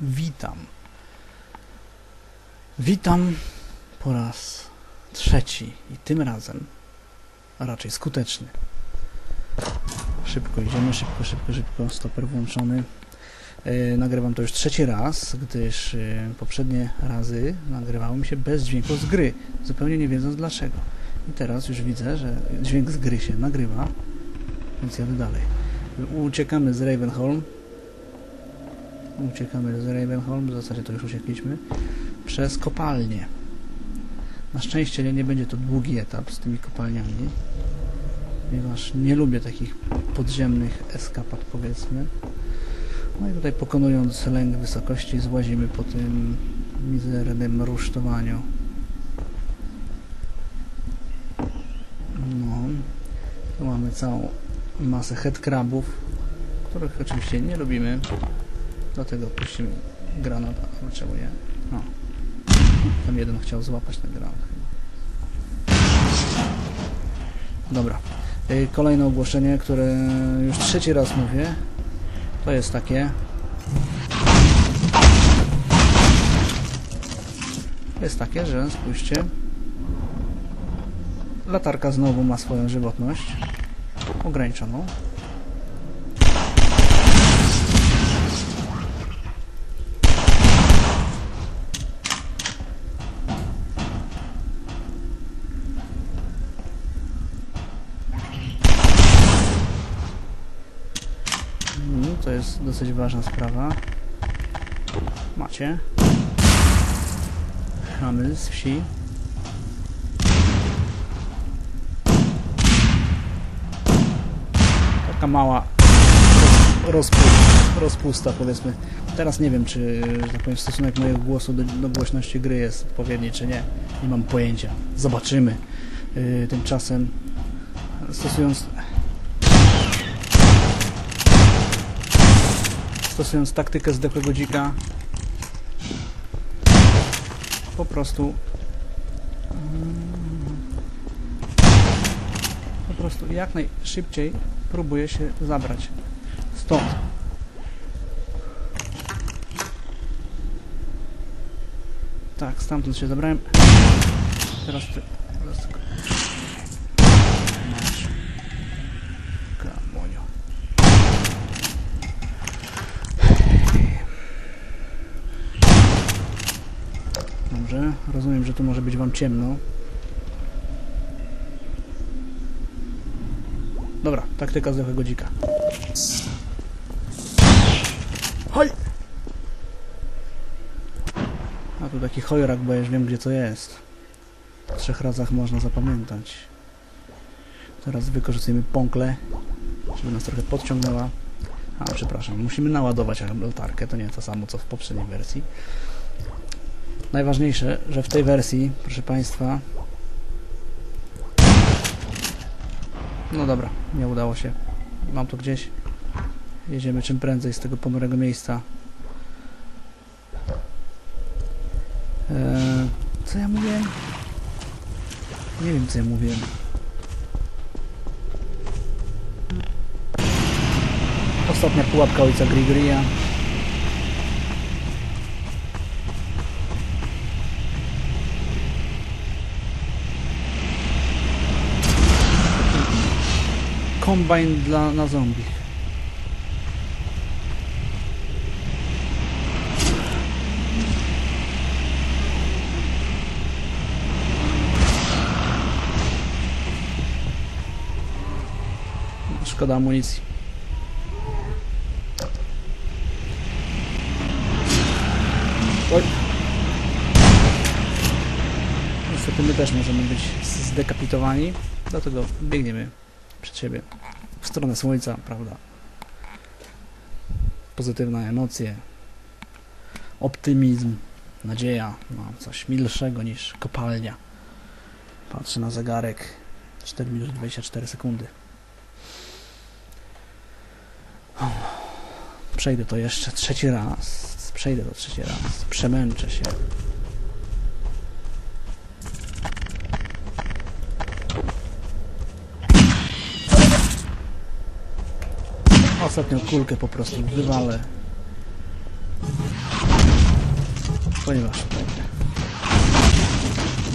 Witam. Witam po raz trzeci i tym razem, raczej skuteczny. Szybko idziemy, szybko, szybko, szybko, stoper włączony. E, nagrywam to już trzeci raz, gdyż e, poprzednie razy nagrywałem się bez dźwięku z gry, zupełnie nie wiedząc dlaczego. I teraz już widzę, że dźwięk z gry się nagrywa, więc jadę dalej. Uciekamy z Ravenholm. Uciekamy z Ravenholm, w zasadzie to już uciekliśmy. Przez kopalnię. Na szczęście nie, nie będzie to długi etap z tymi kopalniami, ponieważ nie lubię takich podziemnych eskapad, powiedzmy. No i tutaj pokonując lęk wysokości złazimy po tym mizernym rusztowaniu. No, tu mamy całą masę headcrabów, których oczywiście nie lubimy. Dlatego puścimy granat, a nie? No. Tam jeden chciał złapać ten granat chyba. Dobra. Y, Kolejne ogłoszenie, które już trzeci raz mówię, to jest takie. Jest takie, że spójrzcie. Latarka znowu ma swoją żywotność ograniczoną. Mm, To jest dosyć ważna sprawa. Macie. Chamy z wsi. Taka mała roz, rozpusta, powiedzmy. Teraz nie wiem, czy tak powiem, stosunek mojego głosu do, do głośności gry jest odpowiedni, czy nie. Nie mam pojęcia. Zobaczymy. Yy, tymczasem stosując stosując taktykę zdechłego dzika po prostu po prostu jak najszybciej próbuję się zabrać. Stąd. Tak, stamtąd się zabrałem. Teraz teraz tylko masz gamonio Dobrze, rozumiem, że tu może być wam ciemno. Dobra, taktyka zdechłego dzika. Hoj! A tu taki chojrak, bo ja już wiem, gdzie to jest. W trzech razach można zapamiętać. Teraz wykorzystujemy pąkle, żeby nas trochę podciągnęła. A, przepraszam, musimy naładować latarkę, to nie to samo, co w poprzedniej wersji. Najważniejsze, że w tej wersji, proszę Państwa... No dobra, nie udało się. Mam to gdzieś. Jedziemy czym prędzej z tego ponurego miejsca. Eee, co ja mówiłem? Nie wiem, co ja mówiłem. Ostatnia pułapka ojca Grigoria. Kombajn dla, na zombie. Szkoda amunicji. Oj. Niestety my też możemy być zdekapitowani, dlatego biegniemy przed siebie, w stronę słońca, prawda? Pozytywne emocje, optymizm, nadzieja, no coś milszego niż kopalnia. Patrzę na zegarek, 4 minuty 24 sekundy. Przejdę to jeszcze trzeci raz, przejdę to trzeci raz, przemęczę się. Ostatnią kulkę po prostu wywalę. Ponieważ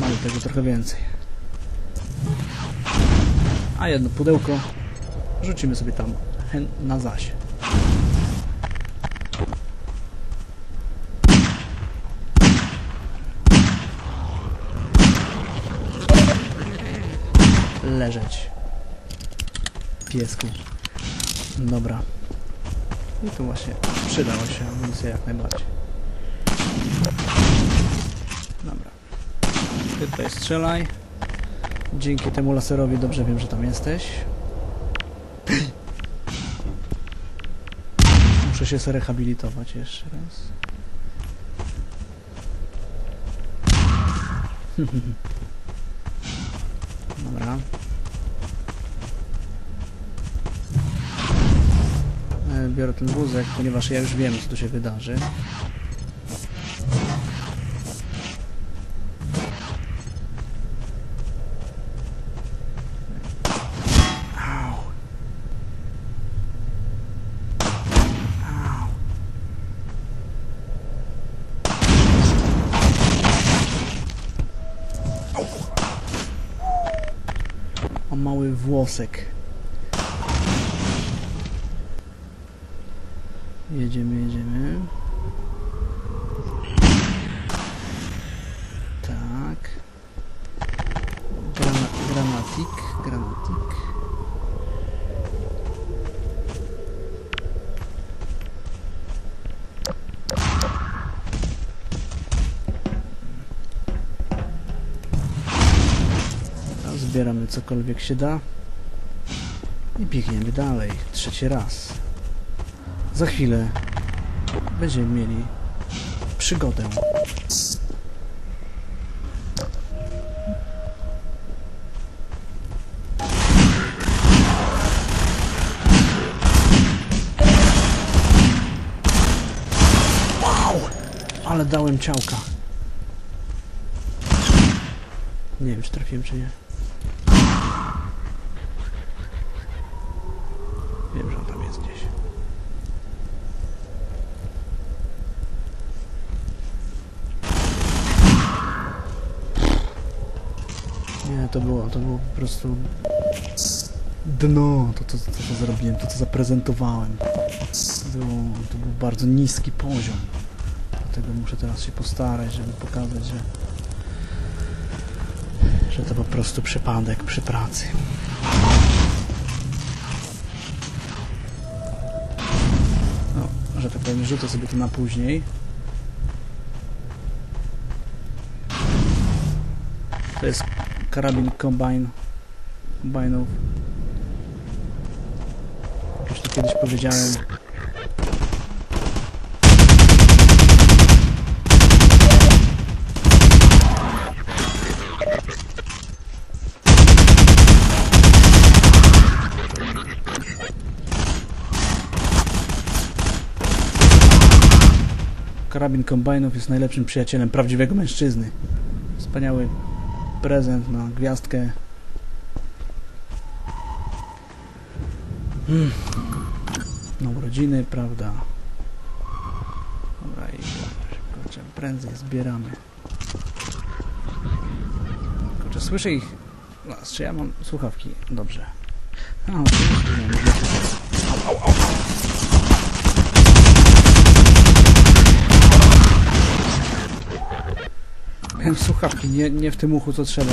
mamy tego trochę więcej. A jedno pudełko rzucimy sobie tam na zaś. Leżeć. Piesku. Dobra. I tu właśnie przydało się amunicja jak najbardziej. Dobra. Ty tutaj strzelaj. Dzięki temu laserowi dobrze wiem, że tam jesteś. Muszę się zrehabilitować jeszcze raz. Dobra. Biorę ten wózek, ponieważ ja już wiem, co tu się wydarzy. Au. Au. O mały włosek. Jedziemy, jedziemy. Tak. Grana, granatik, granatik. Zbieramy cokolwiek się da. I biegniemy dalej. Trzeci raz. Za chwilę będziemy mieli przygodę. Wow! Ale dałem ciałka. Nie wiem, czy trafiłem, czy nie. Wiem, że on tam jest gdzieś. Nie, to było, to było po prostu dno, to, to, to, co zrobiłem, to co zaprezentowałem. To, to był bardzo niski poziom. Dlatego muszę teraz się postarać, żeby pokazać, że, że to po prostu przypadek przy pracy. No, że tak powiem, rzucę sobie to na później. To jest karabin. Combinów. Jak już to kiedyś powiedziałem. Karabin kombajnów jest najlepszym przyjacielem prawdziwego mężczyzny. Wspaniały prezent na gwiazdkę. Mm. Na urodziny, prawda? Dobra, i kurczę, prędzej zbieramy. Kurczę, słyszę ich. No, czy ja mam słuchawki? Dobrze. A, oczywiście, że mam. Au, au, au. Miałem słuchawki, nie, nie w tym uchu co trzeba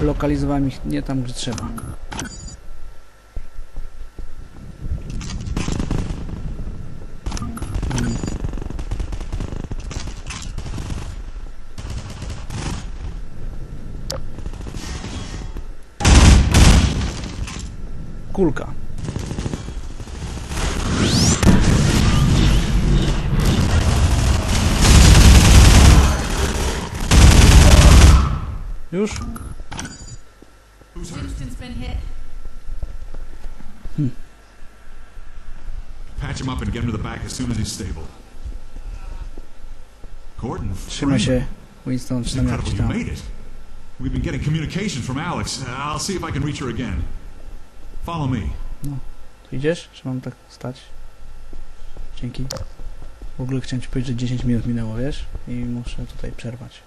i lokalizowałem ich nie tam gdzie trzeba. Kulka. Stable. Gordon, Trzymaj się, Winston, czy tam jak incredible ci you tam. We've been getting communications from Alex. I'll see if I can reach her again. Follow me. Tu idziesz? Czy mam tak stać? Dzięki. W ogóle chciałem ci powiedzieć, że 10 minut minęło, wiesz? I muszę tutaj przerwać.